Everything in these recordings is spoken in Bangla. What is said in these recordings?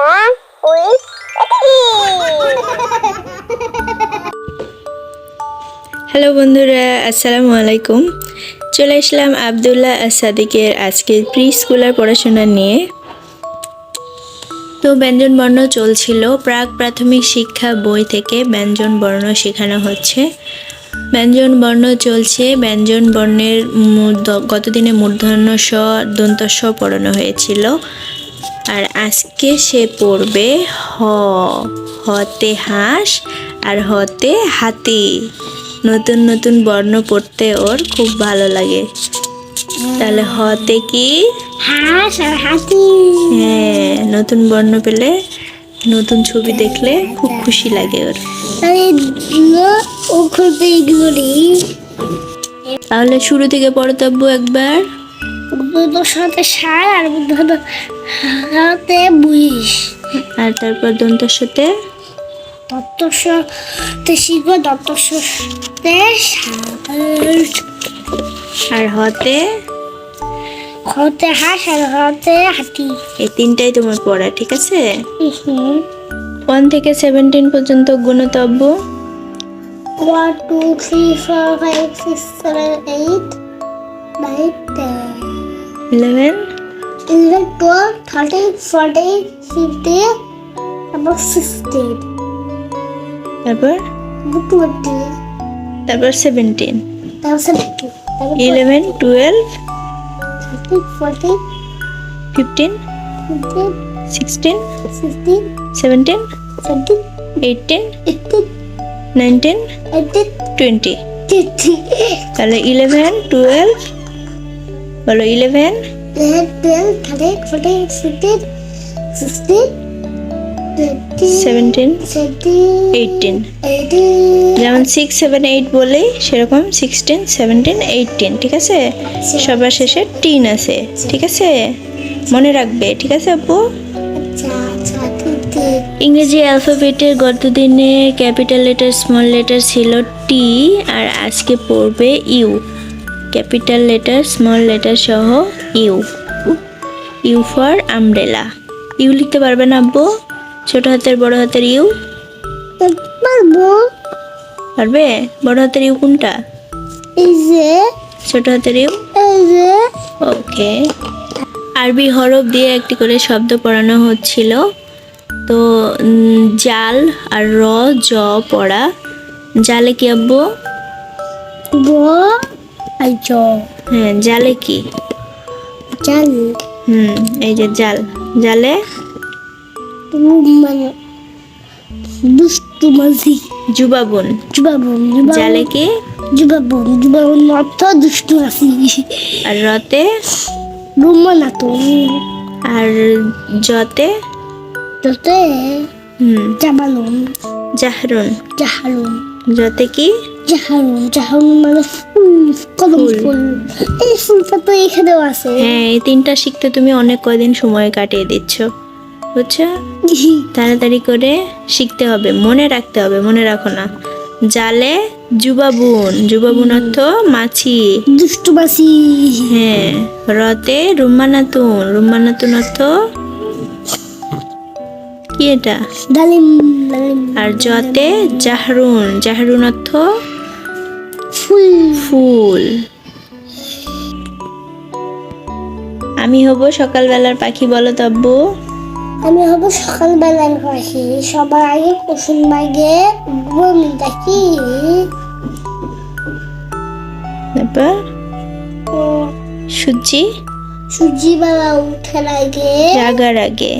With হ্যালো বন্ধুরা, আসসালামু আলাইকুম। চলে আসলাম আবদুল্লাহ সাদিকের আজকের প্রি স্কুলের পড়াশোনা নিয়ে। তো ব্যঞ্জন বর্ণ চলছিল, প্রাক প্রাথমিক শিক্ষা বই থেকে ব্যঞ্জন বর্ণ শেখানো হচ্ছে। ব্যঞ্জন বর্ণ চলছে, ব্যঞ্জন বর্ণের গতদিনে মূর্ধন্য স দন্ত স পড়ানো হয়েছিল। আর আজকে সে পড়বে? হ হতে হাঁস আর হতে হাতি। নতুন নতুন বর্ণ পড়তে ওর খুব ভালো লাগে। তাহলে হতে কি? হাঁস আর হাতি। হ্যাঁ নতুন বর্ণ পেলে নতুন ছবি দেখলে খুব খুশি লাগে ওর। তাহলে শুরু থেকে আব্বু একবার। সাথে সার আর সাথে বুঝিস আর তারপর দন্তের সাথে? শিখব সাথে আর হতে? হতে হাঁস আর হতে হাতি। এই তিনটাই তোমার পড়া ঠিক আছে? ওয়ান থেকে সেভেন্টিন পর্যন্ত গুণত আব্বু two two, three, four, five, six, seven, eight, nine, eleven eleven, twelve, thirteen, fourteen, fifteen, about sixteen, তারপর twenty, তারপর seventeen seventeen, about eleven twelve thirteen, fourteen, fifteen fifteen, sixteen sixteen, seventeen seventeen, eighteen eighteen, nineteen eighteen, twenty তাহলে ইলেভেন টুয়েলভ বলো ইলেভেন. যেমন সিক্স সেভেন এইট বলেই সেরকম সিক্সটিন সেভেন্টিন এইটিন ঠিক আছে? সবার শেষে টিন আছে ঠিক আছে? মনে রাখবে ঠিক আছে আপু? আচ্ছা আচ্ছা ইংরেজি অ্যালফাবেটের গত দিনে ক্যাপিটাল লেটার স্মল লেটার ছিল টি আর আজকে পড়বে U capital letter small letter সহ U. U for umbrella. U লিখতে পারবে না আব্বু? ছোট হাতের বড় হাতের ইউ? পারব। পারবে? বড় হাতের ইউ কোনটা? ছোট হাতের ইউ? ওকে। আরবি হরফ দিয়ে একটি করে শব্দ পড়ানো হচ্ছিল। তো জাল আর র জ পড়া। জালে কি আব্বু? ব। আর জ হ্যাঁ জালে কি? জাল। হুম এই যে জাল। জালে? মানে দুষ্টু মাঝি। জুবাবুন জুবাবন জালে কি? জুবাবন জুবাবন অর্থ দুষ্টু মাঝি। আর রতে তো আর জতে? তোতে হুম। জাবালন। জাহরুন। জাহারুন। জতে কি? মানে ফুল কদম ফুল। ফুল। এই ফুলটা তো এখানেও আছে। হ্যাঁ এই তিনটা শিখতে তুমি অনেক কদিন সময় কাটিয়ে দিচ্ছ বুঝছ? তাড়াতাড়ি করে শিখতে হবে মনে রাখতে হবে মনে রাখো না। জালে জুবাবুন জুবাবুন অর্থ মাছি। দুষ্টু মাসি হ্যাঁ রতে রুম্মানাতুন রুম্মানাতুন অর্থ কি এটা? ডালিম। আর জতে জাহরুন জাহরুন অর্থ ফুল। ফুল আমি হব সকালবেলার পাখি বলো তব্বু আমি হব সকালবেলার পাখি। সবার আগে কুসুম বাগে বমি দেখি। তারপর? সূর্যি সূর্যি বাবা উঠার আগে জাগার আগে।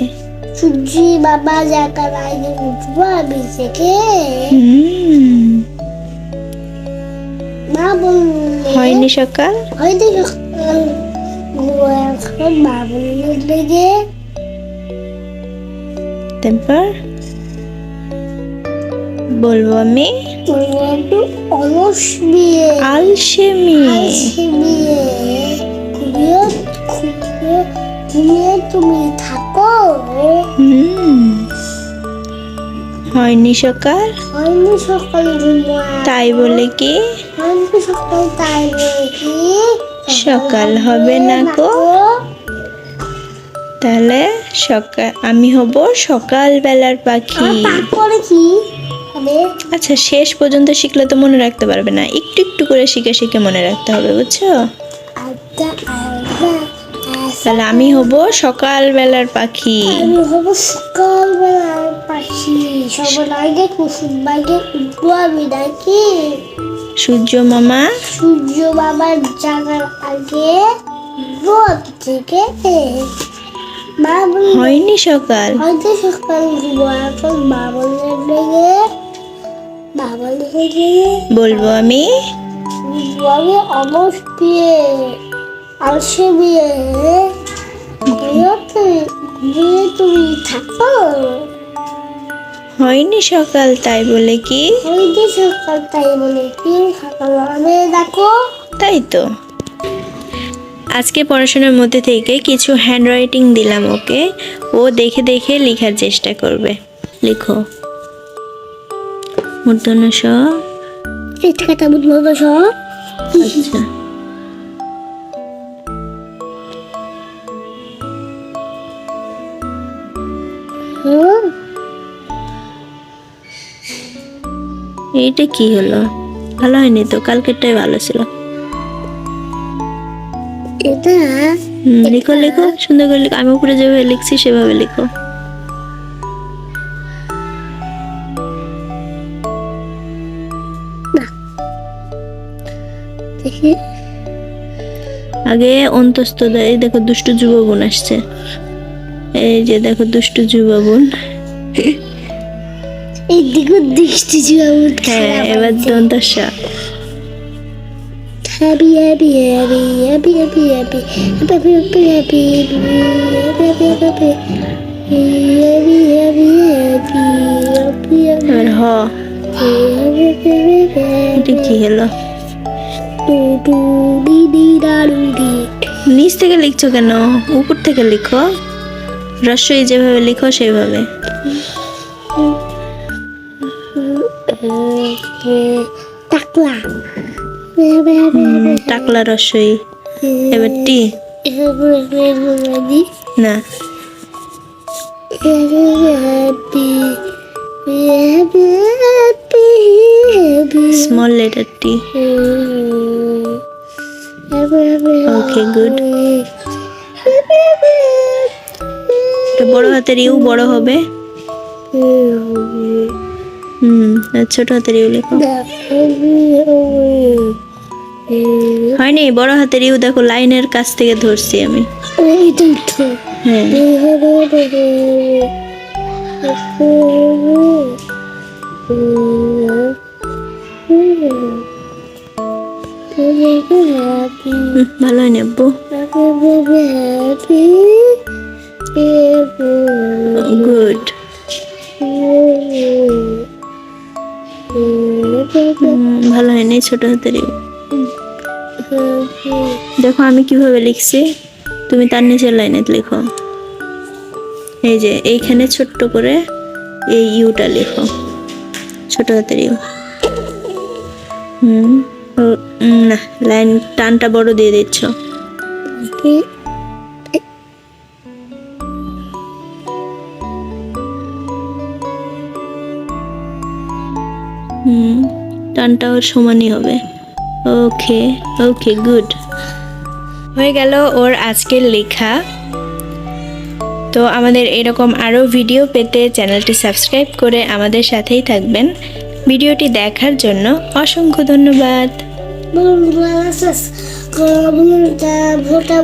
সূর্যি বাবা জাগার আগে উঠবো আমি থেকে হয়নি সকাল? তারপর? বলব আমি? আলসেমি। তুমি থাকো হয়নি সকাল? হয়নি সকাল তাই বলে কি? সকাল হবে না গো। তাহলে সকাল আমি হব সকালবেলার পাখি। আচ্ছা শেষ পর্যন্ত শিখলে তো মনে রাখতে পারবে না। একটু একটু করে শিখে শিখে মনে রাখতে হবে বুঝছ? আচ্ছা আচ্ছা তাহলে আমি হব সকালবেলার পাখি। আমি হব সকালবেলার পাখি। সবার আগে কুসুম বাগে উঠবো আমি নাকি? সূর্য মামা? সূর্য বাবার জাগার আগে রোদ থেকে মা হয়নি সকাল। হয়তো সকাল এখন মা বললে লেগে মা বলব আমি? আমি অমস বিয়ে আলসে বিয়ে বিয়ে তুমি থাকো। হয়নি সকাল তাই বলে কি? সকাল তাই বলে কি? সকাল আমি দেখো। তাই তো। আজকে পড়াশোনার মধ্যে থেকে কিছু হ্যান্ডরাইটিং দিলাম ওকে। ও দেখে দেখে লেখার চেষ্টা করবে। লিখো। মূর্ধন্য স সব? আচ্ছা। এইটা কি হলো? ভালো হয়নি তো কালকেরটাই ভালো ছিল। এটা? লিখো লিখো সুন্দর করে লিখো। আমি উপরে যেভাবে লিখছি সেভাবে লিখো। আগে অন্তস্থ দেয় এই দেখো দুষ্টু যুব বোন আসছে। এই যে দেখো দুষ্টু যুব বোন এই দিকে দৃষ্টি জীবন হ্যাঁ এবার দন্তস্ব happy happy happy happy happy happy happy happy happy happy happy happy happy happy এবার হ এটা কি হলো নিচ থেকে লিখছো কেন উপর থেকে লিখো রস্যই যেভাবে লিখো সেভাবে টাকলা টাকলা রসই এবার টি না small letter T Okay, good. বড় হাতের ইউ বড় হবে হুম ছোট হাতের ইউ লেখো হয়নি বড় হাতের ইউ দেখো লাইনের কাছ থেকে ধরছি আমি হ্যাঁ ভালো হয়নি আব্বু গুড ভালো হয়নি ছোট হাতের দেখো আমি কীভাবে লিখছি, তুমি তার নিচের লাইনে লিখো। এই যে, এইখানে ছোট্ট করে এই ইউটা লেখো। ছোট হাতের ইউ হুম না, লাইন, টানটা বড় দিয়ে দিচ্ছ। হুম। টানটা ওর সমানই হবে। Okay okay, good. হয়ে গেল ওর আজকের লেখা। তো আমাদের এরকম আরও ভিডিও পেতে চ্যানেলটি সাবস্ক্রাইব করে আমাদের সাথেই থাকবেন। ভিডিওটি দেখার জন্য অসংখ্য ধন্যবাদ। ভোটা